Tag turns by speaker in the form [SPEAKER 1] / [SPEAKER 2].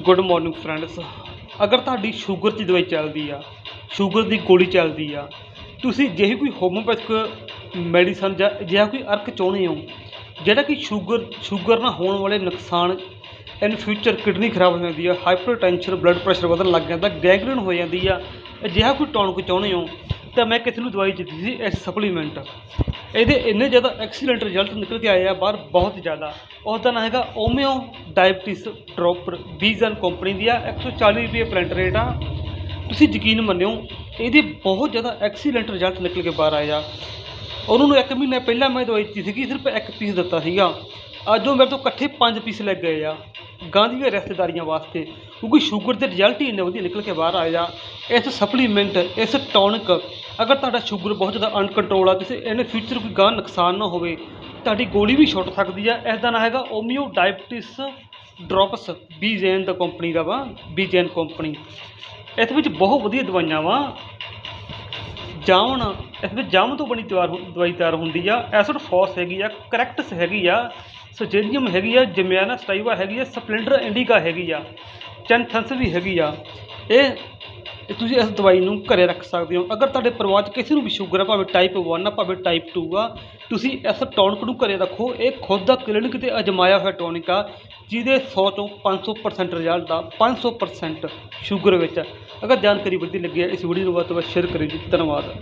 [SPEAKER 1] Good morning friends ਅਗਰ ਤੁਹਾਡੀ sugar ਦੀ ਦਵਾਈ ਚੱਲਦੀ ਆ ਸ਼ੂਗਰ ਦੀ ਗੋਲੀ ਚੱਲਦੀ ਆ, ਤੁਸੀਂ ਜਿਹੀ ਕੋਈ ਹੋਮੋਪੈਥਿਕ ਮੈਡੀਸਨ ਜਾਂ ਅਜਿਹਾ ਕੋਈ ਅਰਕ ਚਾਹੁੰਦੇ ਹੋ, ਜਿਹੜਾ ਕਿ ਸ਼ੂਗਰ ਸ਼ੂਗਰ ਨਾਲ ਹੋਣ ਵਾਲੇ ਨੁਕਸਾਨ ਇਨ ਫਿਊਚਰ ਕਿਡਨੀ ਖਰਾਬ ਹੋ ਜਾਂਦੀ ਆ ਹਾਈਪਰਟੈਂਸ਼ਨ ਬਲੱਡ ਪ੍ਰੈਸ਼ਰ ਵਧਣ ਲੱਗ ਜਾਂਦਾ ਗੈਂਗਰੀਨ ਹੋ ਜਾਂਦੀ ਆ, ਅਜਿਹਾ ਕੋਈ ਟੌਨਿਕ ਚਾਹੁੰਦੇ ਹੋ, ਤਾਂ ਮੈਂ ਕਿਸੇ ਨੂੰ ਦਵਾਈ ਦਿੱਤੀ ਸੀ ਐਸ ਸਪਲੀਮੈਂਟ ਇਹਦੇ ਇੰਨੇ ਜ਼ਿਆਦਾ ਐਕਸੀਲੈਂਟ ਰਿਜ਼ਲਟ ਨਿਕਲ ਕੇ ਆਏ ਆ ਬਾਹਰ ਬਹੁਤ ਜ਼ਿਆਦਾ। ਉਸ ਦਾ ਨਾਂ ਹੈਗਾ ਓਮਿਓ ਡਾਇਬਟਿਸ ਡ੍ਰੋਪਰ ਵੀਜ਼ਨ ਕੰਪਨੀ ਦੀ ਆ 140 ਰੁਪਏ ਪਲੈਂਟ ਰੇਟ ਆ। ਤੁਸੀਂ ਯਕੀਨ ਮੰਨਿਓ, ਇਹਦੇ ਬਹੁਤ ਜ਼ਿਆਦਾ ਐਕਸੀਲੈਂਟ ਰਿਜ਼ਲਟ ਨਿਕਲ ਕੇ ਬਾਹਰ ਆਏ ਆ। ਉਹਨਾਂ ਨੂੰ ਇੱਕ ਮਹੀਨਾ ਪਹਿਲਾਂ ਮੈਂ ਦਵਾਈ ਦਿੱਤੀ ਸੀਗੀ, ਸਿਰਫ ਇੱਕ ਪੀਸ ਦਿੱਤਾ ਸੀਗਾ। ਅੱਜ ਉਹ ਮੇਰੇ ਤੋਂ ਇਕੱਠੇ ਪੰਜ ਪੀਸ ਲੈ ਗਏ ਆ ਗਾਂ ਦੀਆਂ ਰਿਸ਼ਤੇਦਾਰੀਆਂ ਵਾਸਤੇ। ਕਿਉਂਕਿ ਸ਼ੂਗਰ ਦੇ ਰਿਜ਼ਲਟ ਹੀ ਇੰਨੇ ਵਧੀਆ ਨਿਕਲ ਕੇ ਬਾਹਰ ਆਏ ਆ। ਇਸ ਸਪਲੀਮੈਂਟ ਇਸ ਟੌਨਿਕ ਅਗਰ ਤੁਹਾਡਾ ਸ਼ੂਗਰ ਬਹੁਤ ਜ਼ਿਆਦਾ ਅਨਕੰਟਰੋਲ ਆ, ਕਿਸੇ ਇਹਨੇ ਫਿਊਚਰ ਕੋਈ ਗਾਂ ਨੁਕਸਾਨ ਨਾ ਹੋਵੇ, ਤੁਹਾਡੀ ਗੋਲੀ ਵੀ ਛੁੱਟ ਸਕਦੀ ਆ। ਇਸ ਦਾ ਨਾਂ ਹੈਗਾ ਓਮੀਓ ਡਾਇਬਟਿਸ ਡ੍ਰੌਪਸ ਬੀਜੈਨ ਦਾ ਕੰਪਨੀ ਦਾ ਵਾ ਬੀਜੈਨ ਕੰਪਨੀ ਇਸ ਵਿੱਚ ਬਹੁਤ ਵਧੀਆ ਦਵਾਈਆਂ ਵਾ। ਜਾਮਨ ਇਸ ਵਿੱਚ ਜਾਮਨ ਤੋਂ ਬਣੀ ਤਿਆਰ ਹੁ- ਦਵਾਈ ਤਿਆਰ ਹੁੰਦੀ ਆ। ਐਸਿਡ ਫੋਸ ਹੈਗੀ ਆ ਕਰੈਕਟਸ ਹੈਗੀ ਆ ਸਜੇਰੀਅਮ ਹੈਗੀ ਆ, ਜਮਿਆਨਾ ਸਟਾਈਵਾ ਹੈਗੀ ਆ ਸਪਲੈਂਡਰ ਇੰਡੀਕਾ ਹੈਗੀ ਆ ਚੈਂਥਨਸ ਵੀ ਹੈਗੀ ਆ। ਇਹ ਇਹ ਤੁਸੀਂ ਇਸ ਦਵਾਈ ਨੂੰ ਘਰੇ ਰੱਖ ਸਕਦੇ ਹੋ। ਅਗਰ ਤੁਹਾਡੇ ਪਰਿਵਾਰ 'ਚ ਕਿਸੇ ਨੂੰ ਵੀ ਸ਼ੂਗਰ ਆ, ਭਾਵੇਂ ਟਾਈਪ 1 ਆ, ਭਾਵੇਂ ਟਾਈਪ 2 ਆ, ਤੁਸੀਂ ਇਸ ਟੌਨਿਕ ਨੂੰ ਘਰੇ ਰੱਖੋ। ਇਹ ਖੁਦ ਦਾ ਕਲੀਨਿਕ ਤੇ ਅਜਮਾਇਆ ਹੋਇਆ ਟੌਨਿਕ ਆ, ਜਿਹਦੇ 100 ਤੋਂ 500% ਰਿਜ਼ਲਟ ਆ 500% ਸ਼ੂਗਰ ਵਿੱਚ। ਅਗਰ ਜਾਣਕਾਰੀ ਵਧੀਆ ਲੱਗੀ ਹੈ, ਇਸ ਵੀਡੀਓ ਨੂੰ ਵੱਧ ਤੋਂ ਵੱਧ ਸ਼ੇਅਰ ਕਰਿਓ ਜੀ। ਧੰਨਵਾਦ।